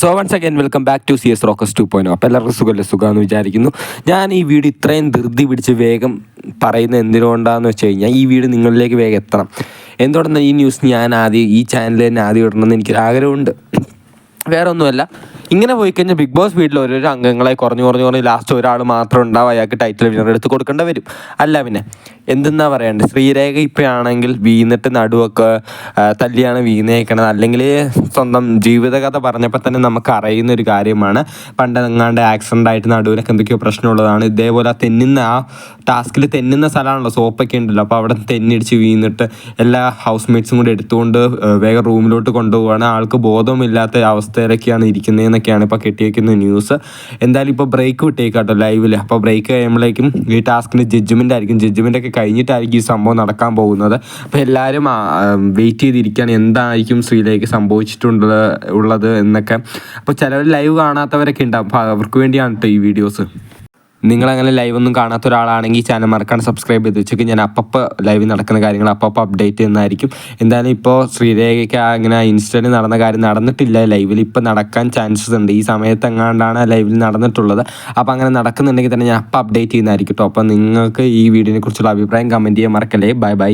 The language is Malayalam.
So once again welcome back to C S rocks two point അപ്പോൾ എല്ലാവർക്കും സുഖമല്ലേ? സുഖമെന്ന് വിചാരിക്കുന്നു. ഞാൻ ഈ വീട് ഇത്രയും ധൃതി പിടിച്ച് വേഗം പറയുന്ന എന്തിനുകൊണ്ടാന്ന് വെച്ച് കഴിഞ്ഞാൽ ഈ വീട് നിങ്ങളിലേക്ക് വേഗം എത്തണം. എന്തുകൊണ്ടെന്നാൽ ഈ ന്യൂസ് ഞാൻ ആദ്യം ഈ ചാനലിൽ തന്നെ ആദ്യം ഇടണമെന്ന് എനിക്കൊരു ആഗ്രഹമുണ്ട് വേറെ ഒന്നുമല്ല ഇങ്ങനെ പോയി കഴിഞ്ഞാൽ ബിഗ് ബോസ് വീട്ടിൽ ഓരോരോ അംഗങ്ങളെ കുറഞ്ഞു കുറഞ്ഞു കുറഞ്ഞ് ലാസ്റ്റ് ഒരാൾ മാത്രം ഉണ്ടാവും. അയാൾക്ക് ടൈറ്റിൽ വിന്നർ എടുത്ത് കൊടുക്കേണ്ട വരും. അല്ല പിന്നെ എന്തെന്നാ പറയണ്ടേ? ശ്രീരേഖ ഇപ്പോഴാണെങ്കിൽ വീണിട്ട് നടുവൊക്കെ തല്ലിയാണ് വീണേക്കണത്. അല്ലെങ്കിൽ സ്വന്തം ജീവിതകഥ പറഞ്ഞപ്പോൾ തന്നെ നമുക്ക് അറിയുന്ന ഒരു കാര്യമാണ്. പണ്ട് എങ്ങാണ്ട് ആക്സിഡന്റ് ആയിട്ട് നടുവിനൊക്കെ എന്തൊക്കെയോ പ്രശ്നമുള്ളതാണ്. ഇതേപോലെ തെന്നുന്ന ആ ടാസ്കിൽ തെന്നുന്ന സ്ഥലമാണല്ലോ സോപ്പൊക്കെ ഉണ്ടല്ലോ. അപ്പോൾ അവിടെ തെന്നിടിച്ച് വീണിട്ട് എല്ലാ ഹൗസ് മേറ്റ്സും കൂടി എടുത്തുകൊണ്ട് വേഗം റൂമിലോട്ട് കൊണ്ടുപോവാണ്. ആൾക്ക് ബോധമില്ലാത്ത അവസ്ഥയിലൊക്കെയാണ് ഇരിക്കുന്നതെന്നൊക്കെയാണ് ഇപ്പോൾ കെട്ടിയേക്കുന്ന ന്യൂസ് എന്തായാലും ഇപ്പോൾ ബ്രേക്ക് വിട്ടേക്കാട്ടോ ലൈവിൽ അപ്പോൾ ബ്രേക്ക് കഴിയുമ്പോഴേക്കും ഈ ടാസ്കിന് ജഡ്ജ്മെന്റ് ആയിരിക്കും. ജഡ്ജ്മെന്റ് ഒക്കെ കഴിഞ്ഞിട്ടായിരിക്കും ഈ സംഭവം നടക്കാൻ പോകുന്നത്. അപ്പോൾ എല്ലാവരും വെയിറ്റ് ചെയ്തിരിക്കുകയാണ്. എന്തായിരിക്കും ശ്രീലേക്ക് സംഭവിച്ചിട്ടുള്ളത് ഉള്ളത് എന്നൊക്കെ. അപ്പോൾ ചിലവർ ലൈവ് കാണാത്തവരൊക്കെ ഉണ്ടാവും. അപ്പോൾ അവർക്ക് വേണ്ടിയാണ് കേട്ടോ ഈ വീഡിയോസ് നിങ്ങളങ്ങനെ ലൈവ് ഒന്നും കാണാത്ത ഒരാളാണെങ്കിൽ ചാനൽ മറക്കാണ്ട് സബ്സ്ക്രൈബ് ചെയ്ത് വെച്ചേക്ക്. ഞാൻ അപ്പപ്പോൾ ലൈവ് നടക്കുന്ന കാര്യങ്ങൾ അപ്പപ്പോൾ അപ്ഡേറ്റ് ചെയ്യുന്നതായിരിക്കും. എന്തായാലും ഇപ്പോൾ ശ്രീരേഖയ്ക്ക് അങ്ങനെ ഇൻസ്റ്റയിൽ നടന്ന കാര്യം നടന്നിട്ടില്ല. ലൈവിൽ ഇപ്പോൾ നടക്കാൻ ചാൻസസ് ഉണ്ട്. ഈ സമയത്ത് എങ്ങാണ്ടാണ് ലൈവിൽ നടന്നിട്ടുള്ളത്. അപ്പോൾ അങ്ങനെ നടക്കുന്നുണ്ടെങ്കിൽ തന്നെ ഞാൻ അപ്പം അപ്ഡേറ്റ് ചെയ്യുന്നതായിരിക്കും കേട്ടോ അപ്പോൾ നിങ്ങൾക്ക് ഈ വീഡിയോനെ കുറിച്ചുള്ള അഭിപ്രായം കമന്റ് ചെയ്യാൻ മറക്കല്ലേ. Bye bye